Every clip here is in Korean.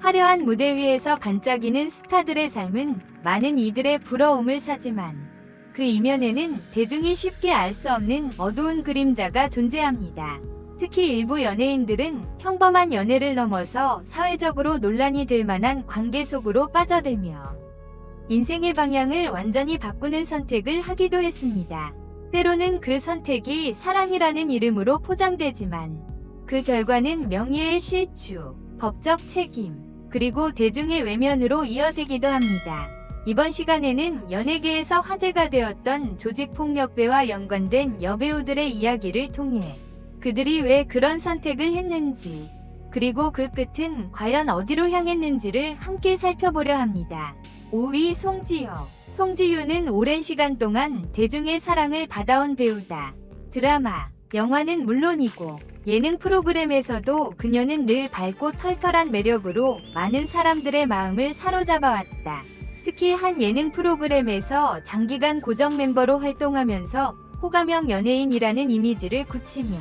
화려한 무대 위에서 반짝이는 스타들의 삶은 많은 이들의 부러움을 사지만 그 이면에는 대중이 쉽게 알 수 없는 어두운 그림자가 존재합니다. 특히 일부 연예인들은 평범한 연애를 넘어서 사회적으로 논란이 될 만한 관계 속으로 빠져들며 인생의 방향을 완전히 바꾸는 선택을 하기도 했습니다. 때로는 그 선택이 사랑이라는 이름으로 포장되지만 그 결과는 명예의 실추, 법적 책임, 그리고 대중의 외면으로 이어지기도 합니다. 이번 시간에는 연예계에서 화제가 되었던 조직폭력배와 연관된 여배우들의 이야기를 통해 그들이 왜 그런 선택을 했는지, 그리고 그 끝은 과연 어디로 향했는지를 함께 살펴보려 합니다. 5위 송지효. 송지효는 오랜 시간 동안 대중의 사랑을 받아온 배우다. 드라마, 영화는 물론이고 예능 프로그램에서도 그녀는 늘 밝고 털털한 매력으로 많은 사람들의 마음을 사로잡아왔다. 특히 한 예능 프로그램에서 장기간 고정 멤버로 활동하면서 호감형 연예인이라는 이미지를 굳히며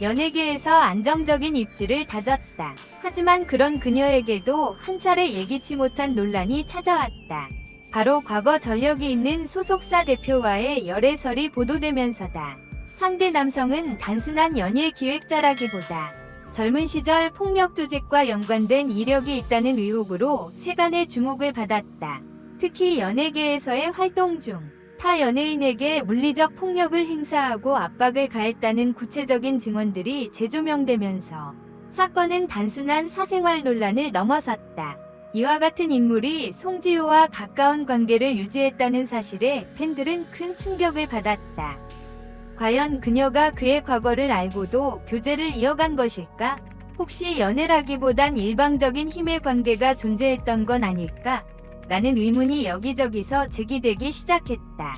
연예계에서 안정적인 입지를 다졌다. 하지만 그런 그녀에게도 한 차례 예기치 못한 논란이 찾아왔다. 바로 과거 전력이 있는 소속사 대표와의 열애설이 보도되면서다. 상대 남성은 단순한 연예 기획자라기보다 젊은 시절 폭력 조직과 연관된 이력이 있다는 의혹으로 세간의 주목을 받았다. 특히 연예계에서의 활동 중 타 연예인에게 물리적 폭력을 행사하고 압박을 가했다는 구체적인 증언들이 재조명되면서 사건은 단순한 사생활 논란을 넘어섰다. 이와 같은 인물이 송지효와 가까운 관계를 유지했다는 사실에 팬들은 큰 충격을 받았다. 과연 그녀가 그의 과거를 알고도 교제를 이어간 것일까? 혹시 연애라기보단 일방적인 힘의 관계가 존재했던 건 아닐까? 라는 의문이 여기저기서 제기되기 시작했다.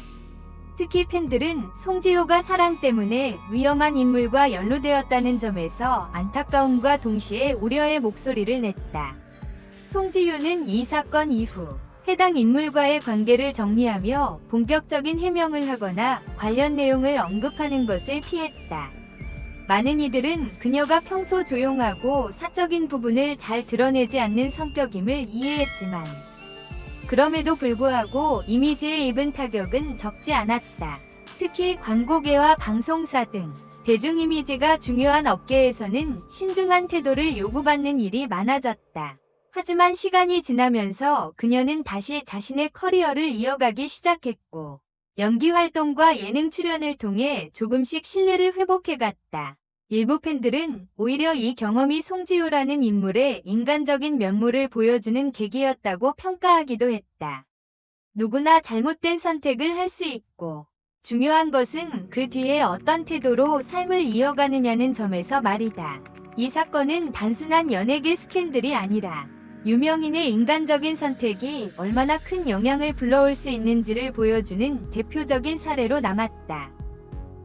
특히 팬들은 송지효가 사랑 때문에 위험한 인물과 연루되었다는 점에서 안타까움과 동시에 우려의 목소리를 냈다. 송지효는 이 사건 이후 해당 인물과의 관계를 정리하며 본격적인 해명을 하거나 관련 내용을 언급하는 것을 피했다. 많은 이들은 그녀가 평소 조용하고 사적인 부분을 잘 드러내지 않는 성격임을 이해했지만 그럼에도 불구하고 이미지에 입은 타격은 적지 않았다. 특히 광고계와 방송사 등 대중 이미지가 중요한 업계에서는 신중한 태도를 요구받는 일이 많아졌다. 하지만 시간이 지나면서 그녀는 다시 자신의 커리어를 이어가기 시작했고, 연기 활동과 예능 출연을 통해 조금씩 신뢰를 회복해갔다. 일부 팬들은 오히려 이 경험이 송지효라는 인물의 인간적인 면모를 보여주는 계기였다고 평가하기도 했다. 누구나 잘못된 선택을 할 수 있고, 중요한 것은 그 뒤에 어떤 태도로 삶을 이어가느냐는 점에서 말이다. 이 사건은 단순한 연예계 스캔들이 아니라 유명인의 인간적인 선택이 얼마나 큰 영향을 불러올 수 있는지를 보여주는 대표적인 사례로 남았다.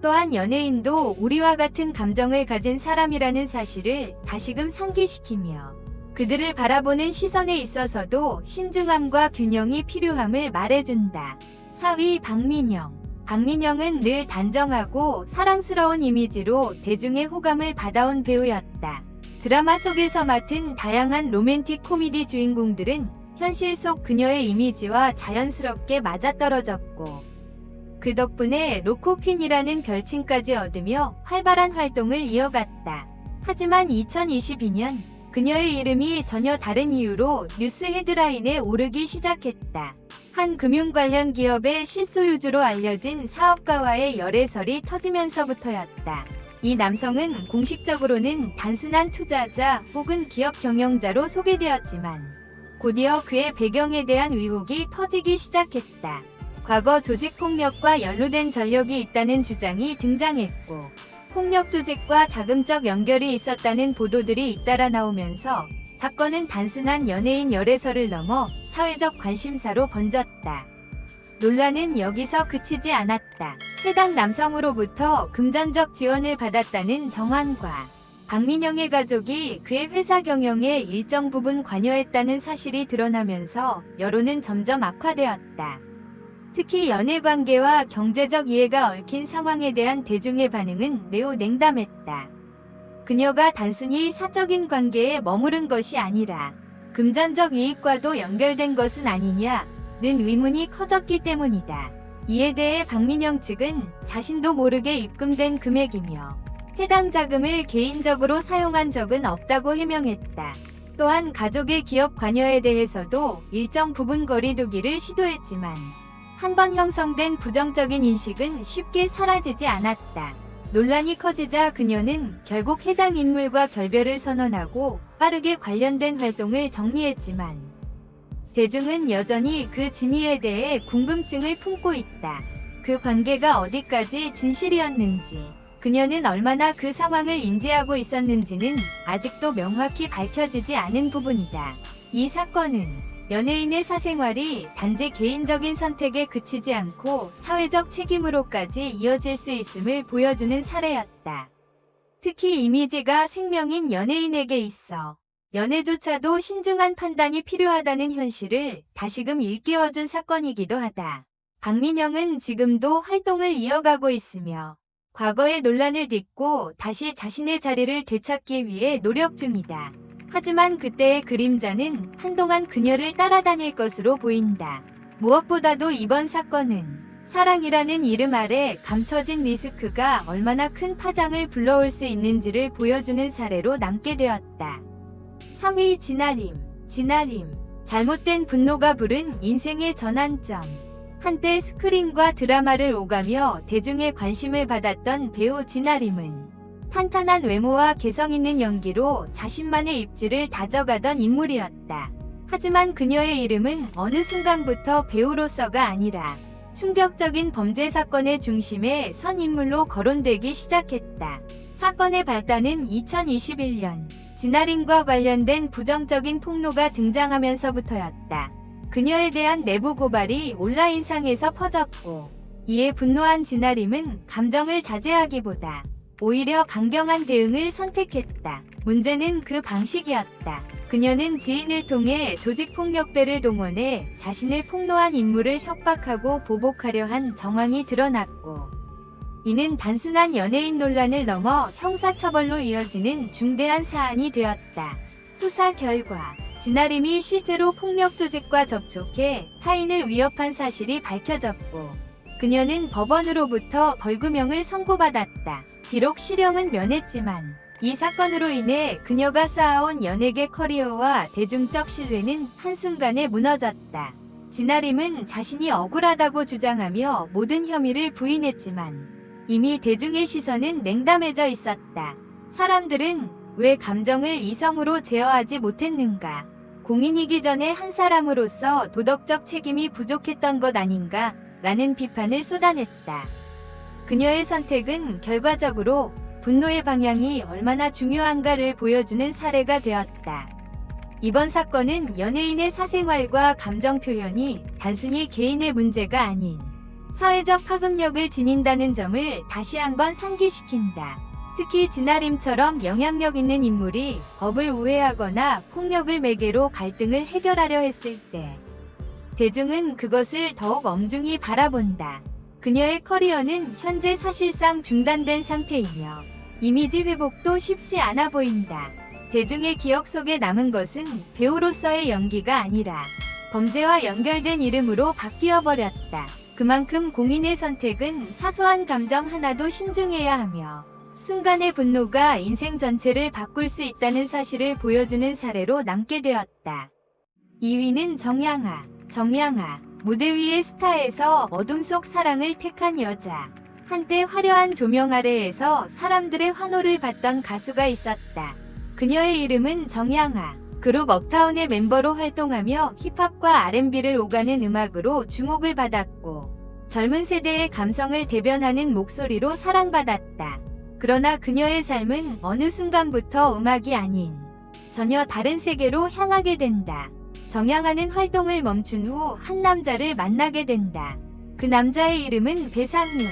또한 연예인도 우리와 같은 감정을 가진 사람이라는 사실을 다시금 상기시키며 그들을 바라보는 시선에 있어서도 신중함과 균형이 필요함을 말해준다. 4위 박민영 박민영은 늘 단정하고 사랑스러운 이미지로 대중의 호감을 받아온 배우였다. 드라마 속에서 맡은 다양한 로맨틱 코미디 주인공들은 현실 속 그녀의 이미지와 자연스럽게 맞아떨어졌고 그 덕분에 로코퀸이라는 별칭까지 얻으며 활발한 활동을 이어갔다. 하지만 2022년 그녀의 이름이 전혀 다른 이유로 뉴스 헤드라인에 오르기 시작했다. 한 금융 관련 기업의 실소유주로 알려진 사업가와의 열애설이 터지면서부터였다. 이 남성은 공식적으로는 단순한 투자자 혹은 기업 경영자로 소개되었지만 곧이어 그의 배경에 대한 의혹이 퍼지기 시작했다. 과거 조직 폭력과 연루된 전력이 있다는 주장이 등장했고 폭력 조직과 자금적 연결이 있었다는 보도들이 잇따라 나오면서 사건은 단순한 연예인 열애설을 넘어 사회적 관심사로 번졌다. 논란은 여기서 그치지 않았다. 해당 남성으로부터 금전적 지원을 받았다는 정황과 박민영의 가족이 그의 회사 경영에 일정 부분 관여했다는 사실이 드러나면서 여론은 점점 악화되었다. 특히 연애 관계와 경제적 이해가 얽힌 상황에 대한 대중의 반응은 매우 냉담했다. 그녀가 단순히 사적인 관계에 머무른 것이 아니라 금전적 이익과도 연결된 것은 아니냐 는 의문이 커졌기 때문이다. 이에 대해 박민영 측은 자신도 모르게 입금된 금액이며 해당 자금을 개인적으로 사용한 적은 없다고 해명했다. 또한 가족의 기업 관여에 대해서도 일정 부분 거리두기를 시도했지만 한 번 형성된 부정적인 인식은 쉽게 사라지지 않았다. 논란이 커지자 그녀는 결국 해당 인물과 결별을 선언하고 빠르게 관련된 활동을 정리했지만 대중은 여전히 그 진위에 대해 궁금증을 품고 있다. 그 관계가 어디까지 진실이었는지, 그녀는 얼마나 그 상황을 인지하고 있었는지는 아직도 명확히 밝혀지지 않은 부분이다. 이 사건은 연예인의 사생활이 단지 개인적인 선택에 그치지 않고 사회적 책임으로까지 이어질 수 있음을 보여주는 사례였다. 특히 이미지가 생명인 연예인에게 있어 연애조차도 신중한 판단이 필요하다는 현실을 다시금 일깨워준 사건이기도 하다. 박민영은 지금도 활동을 이어가고 있으며 과거의 논란을 딛고 다시 자신의 자리를 되찾기 위해 노력 중이다. 하지만 그때의 그림자는 한동안 그녀를 따라다닐 것으로 보인다. 무엇보다도 이번 사건은 사랑이라는 이름 아래 감춰진 리스크가 얼마나 큰 파장을 불러올 수 있는지를 보여주는 사례로 남게 되었다. 3위 진아림, 진아림, 잘못된 분노가 부른 인생의 전환점. 한때 스크린과 드라마를 오가며 대중의 관심을 받았던 배우 진아림은 탄탄한 외모와 개성 있는 연기로 자신만의 입지를 다져가던 인물이었다. 하지만 그녀의 이름은 어느 순간부터 배우로서가 아니라 충격적인 범죄 사건의 중심에 선 인물로 거론되기 시작했다. 사건의 발단은 2021년 진아린과 관련된 부정적인 폭로가 등장하면서부터였다. 그녀에 대한 내부 고발이 온라인상에서 퍼졌고 이에 분노한 진아림은 감정을 자제하기보다 오히려 강경한 대응을 선택했다. 문제는 그 방식이었다. 그녀는 지인을 통해 조직폭력배를 동원해 자신을 폭로한 인물을 협박하고 보복하려 한 정황이 드러났고 이는 단순한 연예인 논란을 넘어 형사처벌로 이어지는 중대한 사안이 되었다. 수사 결과 진아림이 실제로 폭력 조직과 접촉해 타인을 위협한 사실이 밝혀졌고 그녀는 법원으로부터 벌금형을 선고받았다. 비록 실형은 면했지만 이 사건으로 인해 그녀가 쌓아온 연예계 커리어와 대중적 신뢰는 한순간에 무너졌다. 진아림은 자신이 억울하다고 주장하며 모든 혐의를 부인했지만 이미 대중의 시선은 냉담해져 있었다. 사람들은 왜 감정을 이성으로 제어하지 못했는가? 공인이기 전에 한 사람으로서 도덕적 책임이 부족했던 것 아닌가? 라는 비판을 쏟아냈다. 그녀의 선택은 결과적으로 분노의 방향이 얼마나 중요한가를 보여주는 사례가 되었다. 이번 사건은 연예인의 사생활과 감정 표현이 단순히 개인의 문제가 아닌 사회적 파급력을 지닌다는 점을 다시 한번 상기시킨다. 특히 진아림처럼 영향력 있는 인물이 법을 우회하거나 폭력을 매개로 갈등을 해결하려 했을 때 대중은 그것을 더욱 엄중히 바라본다. 그녀의 커리어는 현재 사실상 중단된 상태이며 이미지 회복도 쉽지 않아 보인다. 대중의 기억 속에 남은 것은 배우로서의 연기가 아니라 범죄와 연결된 이름으로 바뀌어 버렸다. 그만큼 공인의 선택은 사소한 감정 하나도 신중해야 하며 순간의 분노가 인생 전체를 바꿀 수 있다는 사실을 보여주는 사례로 남게 되었다. 2위는 정양아. 정양아. 무대 위의 스타에서 어둠 속 사랑을 택한 여자. 한때 화려한 조명 아래에서 사람들의 환호를 받던 가수가 있었다. 그녀의 이름은 정양아. 그룹 업타운의 멤버로 활동하며 힙합과 R&B를 오가는 음악으로 주목을 받았고 젊은 세대의 감성을 대변하는 목소리로 사랑받았다. 그러나 그녀의 삶은 어느 순간부터 음악이 아닌 전혀 다른 세계로 향하게 된다. 정양하는 활동을 멈춘 후 한 남자를 만나게 된다. 그 남자의 이름은 배상윤.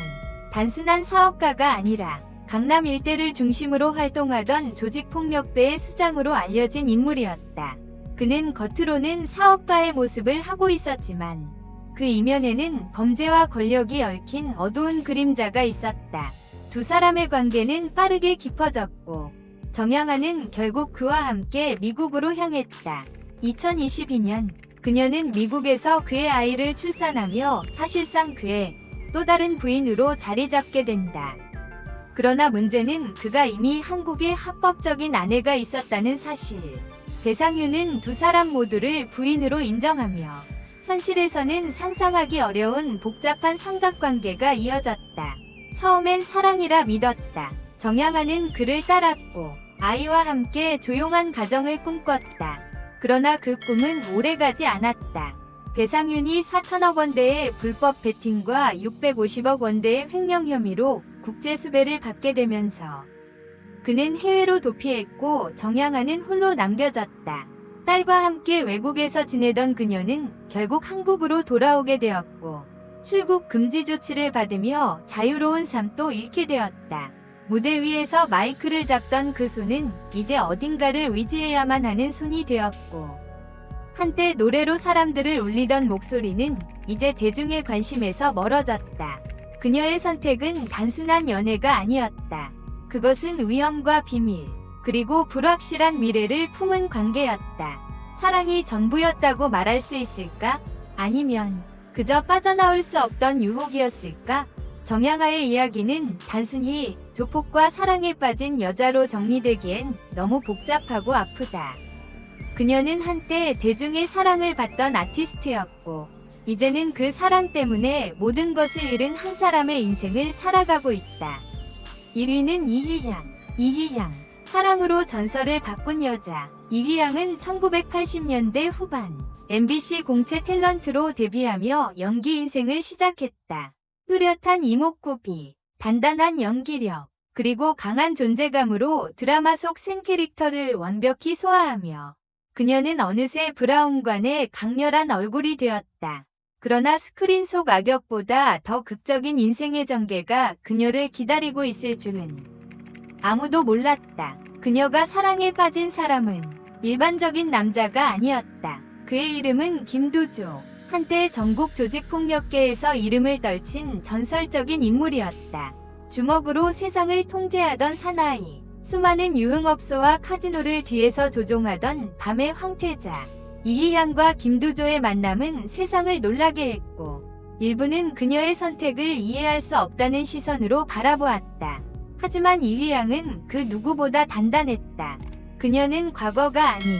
단순한 사업가가 아니라 강남 일대를 중심으로 활동하던 조직폭력배의 수장으로 알려진 인물이었다. 그는 겉으로는 사업가의 모습을 하고 있었지만 그 이면에는 범죄와 권력이 얽힌 어두운 그림자가 있었다. 두 사람의 관계는 빠르게 깊어졌고 정양아는 결국 그와 함께 미국으로 향했다. 2022년 그녀는 미국에서 그의 아이를 출산하며 사실상 그의 또 다른 부인으로 자리 잡게 된다. 그러나 문제는 그가 이미 한국에 합법적인 아내가 있었다는 사실. 배상윤은 두 사람 모두를 부인으로 인정하며 현실에서는 상상하기 어려운 복잡한 삼각관계가 이어졌다. 처음엔 사랑이라 믿었다. 정양아는 그를 따랐고 아이와 함께 조용한 가정을 꿈꿨다. 그러나 그 꿈은 오래가지 않았다. 배상윤이 4천억 원대의 불법 베팅과 650억 원대의 횡령 혐의로 국제 수배를 받게 되면서 그는 해외로 도피했고 정양아는 홀로 남겨졌다. 딸과 함께 외국에서 지내던 그녀는 결국 한국으로 돌아오게 되었고 출국 금지 조치를 받으며 자유로운 삶도 잃게 되었다. 무대 위에서 마이크를 잡던 그 손은 이제 어딘가를 의지해야만 하는 손이 되었고 한때 노래로 사람들을 울리던 목소리는 이제 대중의 관심에서 멀어졌다. 그녀의 선택은 단순한 연애가 아니었다. 그것은 위험과 비밀, 그리고 불확실한 미래를 품은 관계였다. 사랑이 전부였다고 말할 수 있을까? 아니면 그저 빠져나올 수 없던 유혹이었을까? 정양아의 이야기는 단순히 조폭과 사랑에 빠진 여자로 정리되기엔 너무 복잡하고 아프다. 그녀는 한때 대중의 사랑을 받던 아티스트였고, 이제는 그 사랑 때문에 모든 것을 잃은 한 사람의 인생을 살아가고 있다. 1위는 이희양. 이희양. 사랑으로 전설을 바꾼 여자. 이희양은 1980년대 후반 MBC 공채 탤런트로 데뷔하며 연기 인생을 시작했다. 뚜렷한 이목구비, 단단한 연기력, 그리고 강한 존재감으로 드라마 속 생캐릭터를 완벽히 소화하며 그녀는 어느새 브라운관의 강렬한 얼굴이 되었다. 그러나 스크린 속 악역보다 더 극적인 인생의 전개가 그녀를 기다리고 있을 줄은 아무도 몰랐다. 그녀가 사랑에 빠진 사람은 일반적인 남자가 아니었다. 그의 이름은 김두조. 한때 전국 조직폭력계에서 이름을 떨친 전설적인 인물이었다. 주먹으로 세상을 통제하던 사나이. 수많은 유흥업소와 카지노를 뒤에서 조종하던 밤의 황태자. 이희양과 김두조의 만남은 세상을 놀라게 했고, 일부는 그녀의 선택을 이해할 수 없다는 시선으로 바라보았다. 하지만 이휘양은 그 누구보다 단단했다. 그녀는 과거가 아닌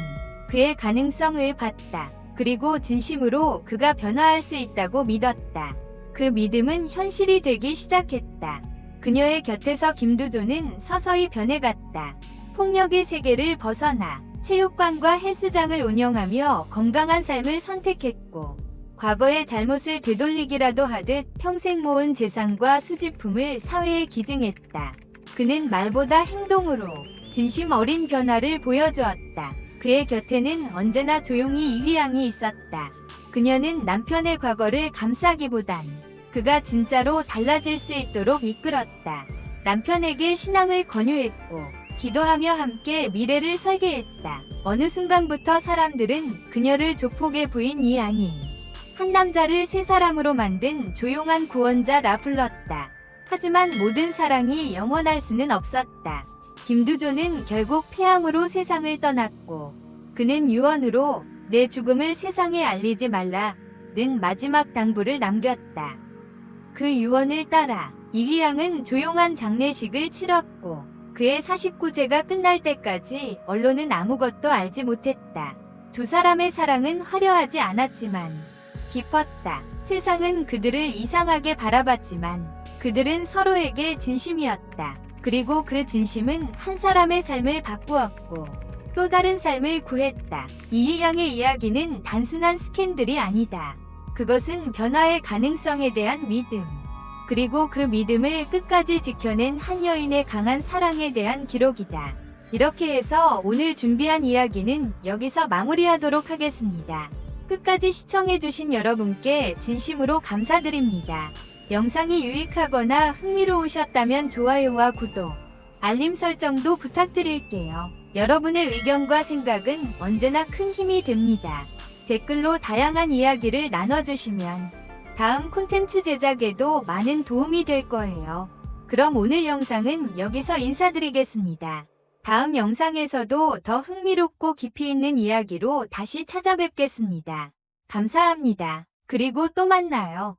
그의 가능성을 봤다. 그리고 진심으로 그가 변화할 수 있다고 믿었다. 그 믿음은 현실이 되기 시작했다. 그녀의 곁에서 김두조는 서서히 변해갔다. 폭력의 세계를 벗어나 체육관과 헬스장을 운영하며 건강한 삶을 선택했고, 과거의 잘못을 되돌리기라도 하듯 평생 모은 재산과 수집품을 사회에 기증했다. 그는 말보다 행동으로 진심 어린 변화를 보여주었다. 그의 곁에는 언제나 조용히 이휘양이 있었다. 그녀는 남편의 과거를 감싸기보단 그가 진짜로 달라질 수 있도록 이끌었다. 남편에게 신앙을 권유했고 기도하며 함께 미래를 설계했다. 어느 순간부터 사람들은 그녀를 조폭의 부인이 아닌 한 남자를 세 사람으로 만든 조용한 구원자라 불렀다. 하지만 모든 사랑이 영원할 수는 없었다. 김두조는 결국 폐암으로 세상을 떠났고 그는 유언으로 내 죽음을 세상에 알리지 말라는 마지막 당부를 남겼다. 그 유언을 따라 이휘양은 조용한 장례식을 치렀고 그의 49제가 끝날 때까지 언론은 아무것도 알지 못했다. 두 사람의 사랑은 화려하지 않았지만 깊었다. 세상은 그들을 이상하게 바라봤지만 그들은 서로에게 진심이었다. 그리고 그 진심은 한 사람의 삶을 바꾸었고 또 다른 삶을 구했다. 이희양의 이야기는 단순한 스캔들이 아니다. 그것은 변화의 가능성에 대한 믿음. 그리고 그 믿음을 끝까지 지켜낸 한 여인의 강한 사랑에 대한 기록이다. 이렇게 해서 오늘 준비한 이야기는 여기서 마무리하도록 하겠습니다. 끝까지 시청해주신 여러분께 진심으로 감사드립니다. 영상이 유익하거나 흥미로우셨다면 좋아요와 구독, 알림 설정도 부탁드릴게요. 여러분의 의견과 생각은 언제나 큰 힘이 됩니다. 댓글로 다양한 이야기를 나눠주시면 다음 콘텐츠 제작에도 많은 도움이 될 거예요. 그럼 오늘 영상은 여기서 인사드리겠습니다. 다음 영상에서도 더 흥미롭고 깊이 있는 이야기로 다시 찾아뵙겠습니다. 감사합니다. 그리고 또 만나요.